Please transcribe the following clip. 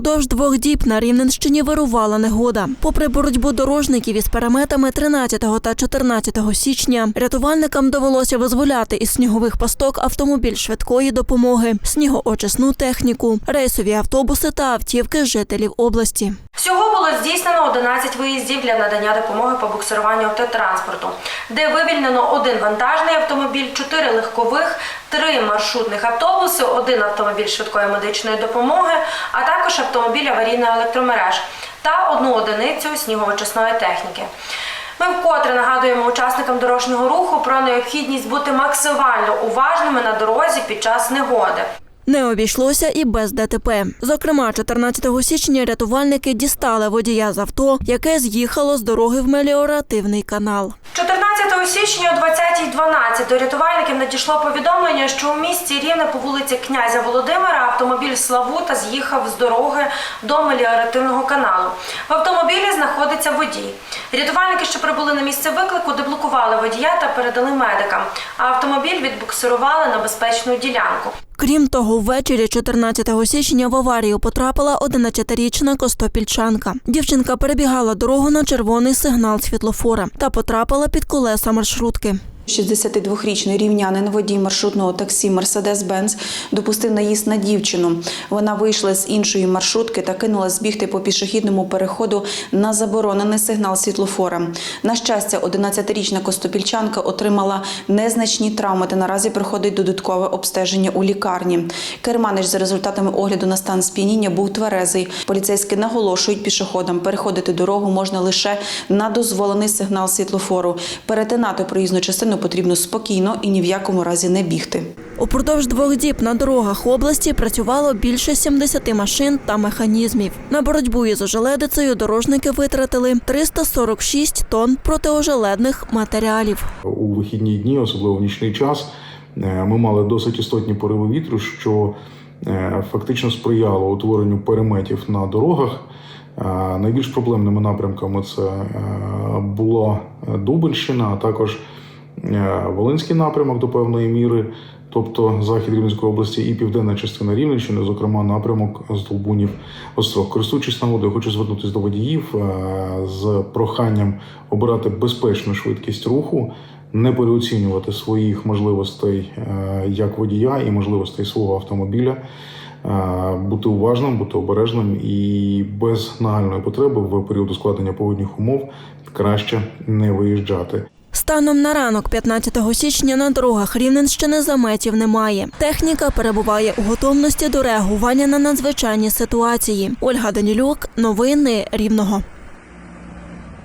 Упродовж двох діб на Рівненщині вирувала негода. Попри боротьбу дорожників із переметами 13 та 14 січня, рятувальникам довелося визволяти із снігових пасток автомобіль швидкої допомоги, снігоочисну техніку, рейсові автобуси та автівки жителів області. Здійснено 11 виїздів для надання допомоги по буксируванню автотранспорту, де вивільнено один вантажний автомобіль, чотири легкових, три маршрутних автобуси, один автомобіль швидкої медичної допомоги, а також автомобіль аварійної електромереж та одну одиницю снігоочисної техніки. Ми вкотре нагадуємо учасникам дорожнього руху про необхідність бути максимально уважними на дорозі під час негоди. Не обійшлося і без ДТП. Зокрема, 14 січня рятувальники дістали водія з авто, яке з'їхало з дороги в меліоративний канал. 14 січня о 20.12 до рятувальників надійшло повідомлення, що у місті Рівне по вулиці князя Володимира автомобіль Славута з'їхав з дороги до меліоративного каналу. В автомобілі знаходиться водій. Рятувальники, що прибули на місце виклику, деблокували водія та передали медикам, а автомобіль відбуксирували на безпечну ділянку. Крім того, ввечері 14 січня в аварію потрапила 11-річна костопільчанка. Дівчинка перебігала дорогу на червоний сигнал світлофора та потрапила під колеса маршрутки. 62-річний рівнянин водій маршрутного таксі Мерседес-Бенц допустив наїзд на дівчину. Вона вийшла з іншої маршрутки та кинула збігти по пішохідному переходу на заборонений сигнал світлофора. На щастя, 11-річна костопільчанка отримала незначні травми та наразі проходить додаткове обстеження у лікарні. Керманич за результатами огляду на стан сп'яніння був тверезий. Поліцейські наголошують пішоходам, переходити дорогу можна лише на дозволений сигнал світлофору. Перетинати проїзну частину потрібно спокійно і ні в якому разі не бігти. Упродовж двох діб на дорогах області працювало більше 70 машин та механізмів. На боротьбу із ожеледицею дорожники витратили 346 тонн протиожеледних матеріалів. у вихідні дні, особливо в нічний час, е, ми мали досить істотні пориви вітру, що е, фактично сприяло утворенню переметів на дорогах. Е, Найбільш проблемними напрямками це була Дубинщина, а також Волинський напрямок до певної міри, тобто захід Рівненської області і південна частина Рівненщини, зокрема напрямок з Долбунів Острог. Користуючись нагодою, хочу звернутися до водіїв е, з проханням обирати безпечну швидкість руху, не переоцінювати своїх можливостей е, як водія і можливостей свого автомобіля. Е, Бути уважним, бути обережним і без нагальної потреби в період ускладнення погодних умов краще не виїжджати. Станом на ранок 15 січня на дорогах Рівненщини заметів немає. Техніка перебуває у готовності до реагування на надзвичайні ситуації. Ольга Данілюк, новини Рівного.